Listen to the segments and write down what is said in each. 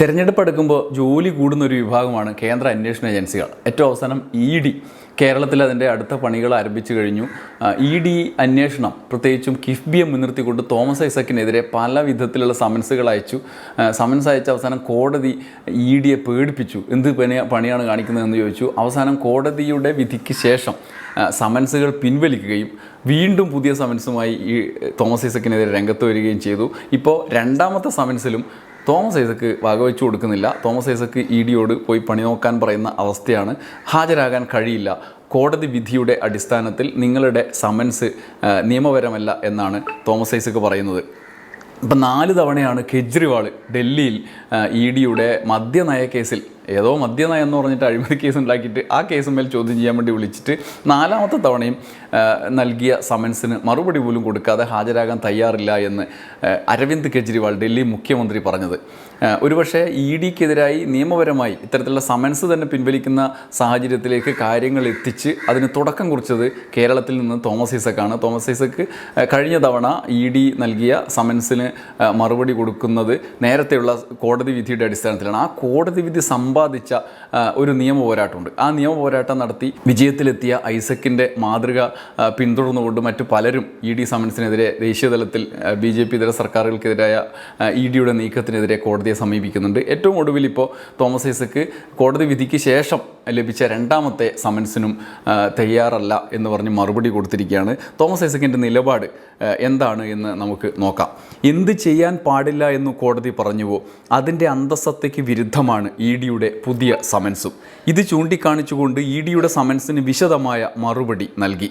തിരഞ്ഞെടുപ്പ് എടുക്കുമ്പോൾ ജോലി കൂടുന്ന ഒരു വിഭാഗമാണ് കേന്ദ്ര അന്വേഷണ ഏജൻസികൾ. ഏറ്റവും അവസാനം ഇ ഡി കേരളത്തിൽ അതിന്റെ അടുത്ത പണികൾ ആരംഭിച്ചു കഴിഞ്ഞു. ഇ ഡി അന്വേഷണം പ്രത്യേകിച്ചും കിഫ്ബിയെ മുൻനിർത്തിക്കൊണ്ട് തോമസ് ഐസക്കിനെതിരെ പല വിധത്തിലുള്ള സമൻസുകൾ അയച്ചു. സമൻസ് അയച്ച അവസാനം കോടതി ഇ ഡിയെ പേടിപ്പിച്ചു. എന്ത് പണി പണിയാണ് കാണിക്കുന്നതെന്ന് ചോദിച്ചു. അവസാനം കോടതിയുടെ വിധിക്ക് ശേഷം സമൻസുകൾ പിൻവലിക്കുകയും വീണ്ടും പുതിയ സമൻസുമായി ഈ തോമസ് ഐസക്കിനെതിരെ രംഗത്ത് വരികയും ചെയ്തു. ഇപ്പോൾ രണ്ടാമത്തെ സമൻസിലും തോമസ് ഐസക്ക് വകവെച്ചു കൊടുക്കുന്നില്ല. തോമസ് ഐസക്ക് ഇ ഡിയോട് പോയി പണി നോക്കാൻ പറയുന്ന അവസ്ഥയാണ്. ഹാജരാകാൻ കഴിയില്ല. കോടതി വിധിയുടെ അടിസ്ഥാനത്തിൽ നിങ്ങളുടെ സമൻസ് നിയമപരമല്ല എന്നാണ് തോമസ് ഐസക്ക് പറയുന്നത്. ഇപ്പം നാല് തവണയാണ് കെജ്രിവാൾ ഡൽഹിയിൽ ഇ ഡിയുടെ മദ്യനയ കേസിൽ ഏതോ മദ്യനയം എന്ന് പറഞ്ഞിട്ട് അഴിമതി കേസ് ഉണ്ടാക്കിയിട്ട് ആ കേസുമേൽ ചോദ്യം ചെയ്യാൻ വേണ്ടി വിളിച്ചിട്ട് നാലാമത്തെ തവണയും നൽകിയ സമൻസിന് മറുപടി പോലും കൊടുക്കാതെ ഹാജരാകാൻ തയ്യാറില്ല എന്ന് അരവിന്ദ് കെജ്രിവാൾ ഡൽഹി മുഖ്യമന്ത്രി പറഞ്ഞത്. ഒരുപക്ഷേ ഇ ഡിക്കെതിരായി നിയമപരമായി ഇത്തരത്തിലുള്ള സമൻസ് തന്നെ പിൻവലിക്കുന്ന സാഹചര്യത്തിലേക്ക് കാര്യങ്ങൾ എത്തിച്ച് അതിന് തുടക്കം കുറിച്ചത് കേരളത്തിൽ നിന്ന് തോമസ് ഐസക്കാണ് തോമസ് ഐസക്ക് കഴിഞ്ഞ തവണ ഇ ഡി നൽകിയ സമൻസിന് മറുപടി കൊടുക്കുന്നത് നേരത്തെയുള്ള കോടതി വിധിയുടെ അടിസ്ഥാനത്തിലാണ്. ആ കോടതി വിധി സമ്പാദിച്ച ഒരു നിയമ പോരാട്ടമുണ്ട് ആ നിയമ പോരാട്ടം നടത്തി വിജയത്തിലെത്തിയ ഐസക്കിന്റെ മാതൃക പിന്തുടർന്നുകൊണ്ട് മറ്റു പലരും ഇ ഡി സമൻസിനെതിരെ ദേശീയതലത്തിൽ ബി ജെ പി ഇതര സർക്കാരുകൾക്കെതിരായ ഇ ഡിയുടെ നീക്കത്തിനെതിരെ കോടതിയെ സമീപിക്കുന്നുണ്ട്. ഏറ്റവും ഒടുവിൽ ഇപ്പോൾ തോമസ് ഐസക്ക് കോടതി വിധിക്ക് ശേഷം ലഭിച്ച രണ്ടാമത്തെ സമൻസിനും തയ്യാറല്ല എന്ന് പറഞ്ഞ് മറുപടി കൊടുത്തിരിക്കുകയാണ്. തോമസ് ഐസക്കിന്റെ നിലപാട് എന്താണ് എന്ന് നമുക്ക് നോക്കാം. എന്ത് ചെയ്യാൻ പാടില്ല എന്ന് കോടതി പറഞ്ഞുവോ? അതിന്റെ അന്തസത്തയ്ക്ക് വിരുദ്ധമാണ് ഇ ഡിയുടെ പുതിയ സമൻസും. ഇത് ചൂണ്ടിക്കാണിച്ചുകൊണ്ട് ഇ ഡിയുടെ സമൻസിന് വിശദമായ മറുപടി നൽകി.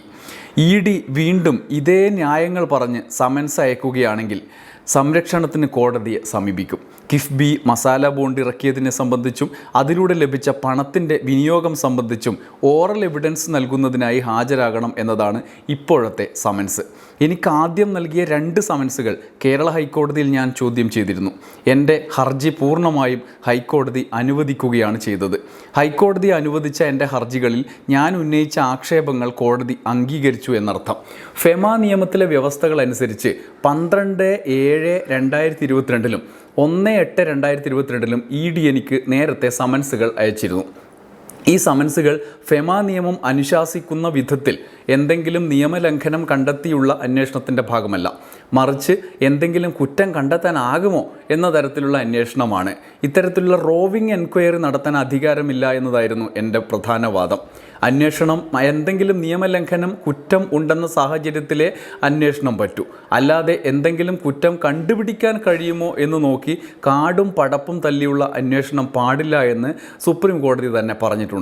ഇ ഡി വീണ്ടും ഇതേ ന്യായങ്ങൾ പറഞ്ഞ് സമൻസ് അയക്കുകയാണെങ്കിൽ സംരക്ഷണത്തിന് കോടതിയെ സമീപിക്കും. കിഫ്ബി മസാല ബോണ്ട് ഇറക്കിയതിനെ സംബന്ധിച്ചും അതിലൂടെ ലഭിച്ച പണത്തിന്റെ വിനിയോഗം സംബന്ധിച്ചും ഓറൽ എവിഡൻസ് നൽകുന്നതിനായി ഹാജരാകണം എന്നതാണ് ഇപ്പോഴത്തെ സമൻസ്. എനിക്ക് ആദ്യം നൽകിയ രണ്ട് സമൻസുകൾ കേരള ഹൈക്കോടതിയിൽ ഞാൻ ചോദ്യം ചെയ്തിരുന്നു. എന്റെ ഹർജി പൂർണമായും ഹൈക്കോടതി അനുവദിക്കുകയാണ് ചെയ്തത്. ഹൈക്കോടതി അനുവദിച്ച എന്റെ ഹർജികളിൽ ഞാൻ ഉന്നയിച്ച ആക്ഷേപങ്ങൾ കോടതി അംഗീകരിച്ചു എന്നർത്ഥം. ഫെമ നിയമത്തിലെ വ്യവസ്ഥകൾ അനുസരിച്ച് പന്ത്രണ്ട് ഏഴ് രണ്ടായിരത്തി ഇരുപത്തിരണ്ടിലും ഒന്ന് എട്ട് രണ്ടായിരത്തി ഇരുപത്തിരണ്ടിലും ഇ ഡി എനിക്ക് നേരത്തെ സമൻസുകൾ അയച്ചിരുന്നു. ഈ സമൻസുകൾ ഫെമ നിയമം അനുശാസിക്കുന്ന വിധത്തിൽ എന്തെങ്കിലും നിയമലംഘനം കണ്ടെത്തിയുള്ള അന്വേഷണത്തിന്റെ ഭാഗമല്ല. മറിച്ച് എന്തെങ്കിലും കുറ്റം കണ്ടെത്താനാകുമോ എന്ന തരത്തിലുള്ള അന്വേഷണമാണ്. ഇത്തരത്തിലുള്ള റോവിംഗ് എൻക്വയറി നടത്താൻ അധികാരമില്ല എന്നതായിരുന്നു എന്റെ പ്രധാന വാദം. അന്വേഷണം എന്തെങ്കിലും നിയമലംഘനം കുറ്റം ഉണ്ടെന്ന സാഹചര്യത്തിലെ അന്വേഷണം പറ്റൂ. അല്ലാതെ എന്തെങ്കിലും കുറ്റം കണ്ടുപിടിക്കാൻ കഴിയുമോ എന്ന് നോക്കി കാടും പടപ്പും തല്ലിയുള്ള അന്വേഷണം പാടില്ല എന്ന് സുപ്രീം കോടതി തന്നെ പറഞ്ഞിട്ടുണ്ട്.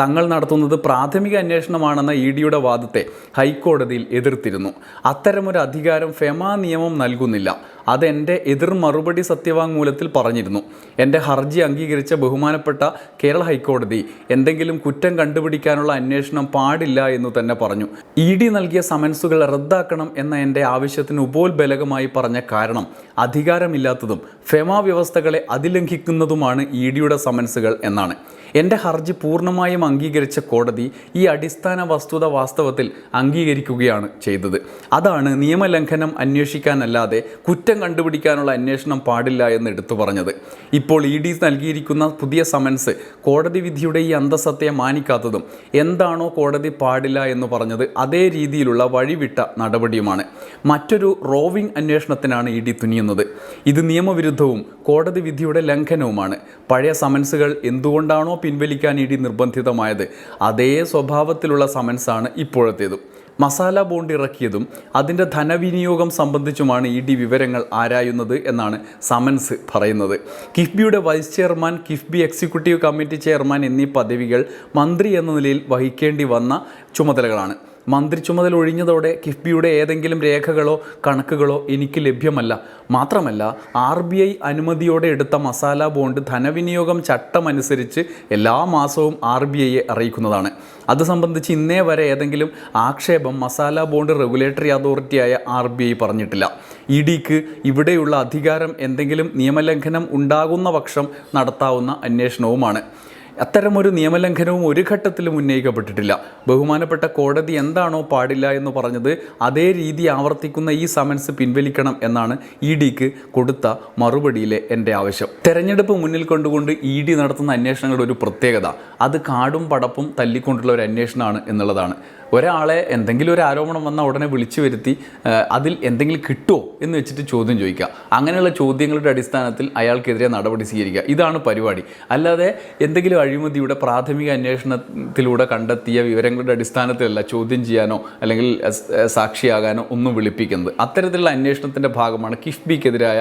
തങ്ങൾ നടത്തുന്നത് പ്രാഥമിക അന്വേഷണമാണെന്ന ഇ ഡിയുടെ വാദത്തെ ഹൈക്കോടതിയിൽ എതിർത്തിരുന്നു. അത്തരമൊരു അധികാരം ഫെമ നിയമം നൽകുന്നില്ല. അതെന്റെ എതിർ മറുപടി സത്യവാങ്മൂലത്തിൽ പറഞ്ഞിരുന്നു. എന്റെ ഹർജി അംഗീകരിച്ച ബഹുമാനപ്പെട്ട കേരള ഹൈക്കോടതി എന്തെങ്കിലും കുറ്റം കണ്ടുപിടിക്കാനുള്ള അന്വേഷണം പാടില്ല എന്ന് തന്നെ പറഞ്ഞു. ഇ ഡി നൽകിയ സമൻസുകൾ റദ്ദാക്കണം എന്ന എന്റെ ആവശ്യത്തിന് ഉപോത്ബലകമായി പറഞ്ഞ കാരണം അധികാരമില്ലാത്തതും ഫെമ വ്യവസ്ഥകളെ അതിലംഘിക്കുന്നതുമാണ് ഇ ഡിയുടെ സമൻസുകൾ എന്നാണ്. എന്റെ ഹർജി പൂർണമായും അംഗീകരിച്ച കോടതി ഈ അടിസ്ഥാന വസ്തുത വാസ്തവത്തിൽ അംഗീകരിക്കുകയാണ് ചെയ്തത്. അതാണ് നിയമലംഘനം അന്വേഷിക്കാനല്ലാതെ കുറ്റം കണ്ടുപിടിക്കാനുള്ള അന്വേഷണം പാടില്ല എന്ന് എടുത്തു പറഞ്ഞത്. ഇപ്പോൾ ഇ ഡി നൽകിയിരിക്കുന്ന പുതിയ സമൻസ് കോടതി വിധിയുടെ ഈ അന്തസത്തയെ മാനിക്കാത്തതും എന്താണോ കോടതി പാടില്ല എന്ന് പറഞ്ഞത് അതേ രീതിയിലുള്ള വഴിവിട്ട നടപടിയുമാണ്. മറ്റൊരു റോവിംഗ് അന്വേഷണത്തിനാണ് ഇ ഡി തുനിയുന്നത്. ഇത് നിയമവിരുദ്ധവും കോടതി വിധിയുടെ ലംഘനവുമാണ്. പഴയ സമൻസുകൾ എന്തുകൊണ്ടാണോ പിൻവലിക്കാൻ ഇ ഡി നിർബന്ധിതമായത്? അതേ സ്വഭാവത്തിലുള്ള സമൻസാണ് ഇപ്പോഴത്തേതും. മസാല ബോണ്ട് ഇറക്കിയതും അതിന്റെ ധനവിനിയോഗം സംബന്ധിച്ചുമാണ് ഇ ഡി വിവരങ്ങൾ ആരായുന്നത് എന്നാണ് സമൻസ് പറയുന്നത്. കിഫ്ബിയുടെ vice chairman KIIFB executive committee chairman എന്നീ പദവികൾ മന്ത്രി എന്ന നിലയിൽ വഹിക്കേണ്ടി വന്ന ചുമതലകളാണ്. മന്ത്രി ചുമതല ഒഴിഞ്ഞതോടെ കിഫ്ബിയുടെ ഏതെങ്കിലും രേഖകളോ കണക്കുകളോ എനിക്ക് ലഭ്യമല്ല. മാത്രമല്ല ആർ ബി ഐ അനുമതിയോടെ എടുത്ത മസാല ബോണ്ട് ധനവിനിയോഗം ചട്ടമനുസരിച്ച് എല്ലാ മാസവും ആർ ബി ഐയെ അറിയിക്കുന്നതാണ്. അത് സംബന്ധിച്ച് ഇന്നേ വരെ ഏതെങ്കിലും ആക്ഷേപം മസാല ബോണ്ട് റെഗുലേറ്ററി അതോറിറ്റിയായ ആർ ബി ഐ പറഞ്ഞിട്ടില്ല. ഇ ഡിക്ക് ഇവിടെയുള്ള അധികാരം എന്തെങ്കിലും നിയമലംഘനം ഉണ്ടാകുന്ന പക്ഷം നടത്താവുന്ന അന്വേഷണവുമാണ്. അത്തരമൊരു നിയമലംഘനവും ഒരു ഘട്ടത്തിലും ഉന്നയിക്കപ്പെട്ടിട്ടില്ല. ബഹുമാനപ്പെട്ട കോടതി എന്താണോ പാടില്ല എന്ന് പറഞ്ഞത് അതേ രീതി ആവർത്തിക്കുന്ന ഈ സമൻസ് പിൻവലിക്കണം എന്നാണ് ഇ ഡിക്ക് കൊടുത്ത മറുപടിയിലെ എന്റെ ആവശ്യം. തെരഞ്ഞെടുപ്പ് മുന്നിൽ കൊണ്ടുകൊണ്ട് ഇ ഡി നടത്തുന്ന അന്വേഷണങ്ങളുടെ ഒരു പ്രത്യേകത. അത് കാടും പടപ്പും തല്ലിക്കൊണ്ടുള്ള ഒരു അന്വേഷണമാണ് എന്നുള്ളതാണ്. ഒരാളെ എന്തെങ്കിലും ഒരു ആരോപണം വന്ന ഉടനെ വിളിച്ചു വരുത്തി അതിൽ എന്തെങ്കിലും കിട്ടുമോ എന്ന് വെച്ചിട്ട് ചോദ്യം ചോദിക്കുക. അങ്ങനെയുള്ള ചോദ്യങ്ങളുടെ അടിസ്ഥാനത്തിൽ അയാൾക്കെതിരെ നടപടി സ്വീകരിക്കുക. ഇതാണ് പരിപാടി. അല്ലാതെ എന്തെങ്കിലും അഴിമതിയുടെ പ്രാഥമിക അന്വേഷണത്തിലൂടെ കണ്ടെത്തിയ വിവരങ്ങളുടെ അടിസ്ഥാനത്തിലല്ല ചോദ്യം ചെയ്യാനോ അല്ലെങ്കിൽ സാക്ഷിയാകാനോ ഒന്നും വിളിപ്പിക്കുന്നത്. അത്തരത്തിലുള്ള അന്വേഷണത്തിന്റെ ഭാഗമാണ് കിഫ്ബിക്കെതിരായ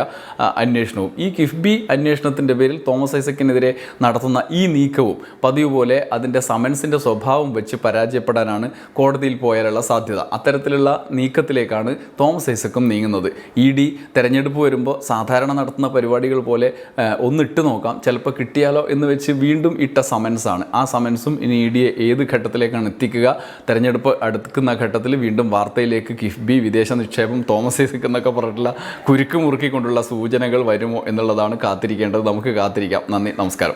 അന്വേഷണവും. ഈ കിഫ്ബി അന്വേഷണത്തിന്റെ പേരിൽ തോമസ് ഐസക്കിനെതിരെ നടത്തുന്ന ഈ നീക്കവും പതിവ് പോലെ അതിന്റെ സമൻസിന്റെ സ്വഭാവം വെച്ച് പരാജയപ്പെടാനാണ് കോടതിയിൽ പോയാലുള്ള സാധ്യത. അത്തരത്തിലുള്ള നീക്കത്തിലേക്കാണ് തോമസ് ഐസക്കും നീങ്ങുന്നത്. ഇ ഡി തെരഞ്ഞെടുപ്പ് വരുമ്പോൾ സാധാരണ നടത്തുന്ന പരിപാടികൾ പോലെ ഒന്നിട്ട് നോക്കാം. ചിലപ്പോൾ കിട്ടിയാലോ എന്ന് വെച്ച് വീണ്ടും ഇട്ട സമൻസാണ്. ആ സമൻസും ഇനി ഇ ഡിയെ ഏത് ഘട്ടത്തിലേക്കാണ് എത്തിക്കുക? തെരഞ്ഞെടുപ്പ് അടുക്കുന്ന ഘട്ടത്തിൽ വീണ്ടും വാർത്തയിലേക്ക് കിഫ്ബി വിദേശ നിക്ഷേപം തോമസ് ഐസക് എന്നൊക്കെ പറഞ്ഞിട്ടുള്ള കുരുക്ക് മുറുക്കിക്കൊണ്ടുള്ള സൂചനകൾ വരുമോ എന്നുള്ളതാണ് കാത്തിരിക്കേണ്ടത്. നമുക്ക് കാത്തിരിക്കാം. നന്ദി നമസ്കാരം.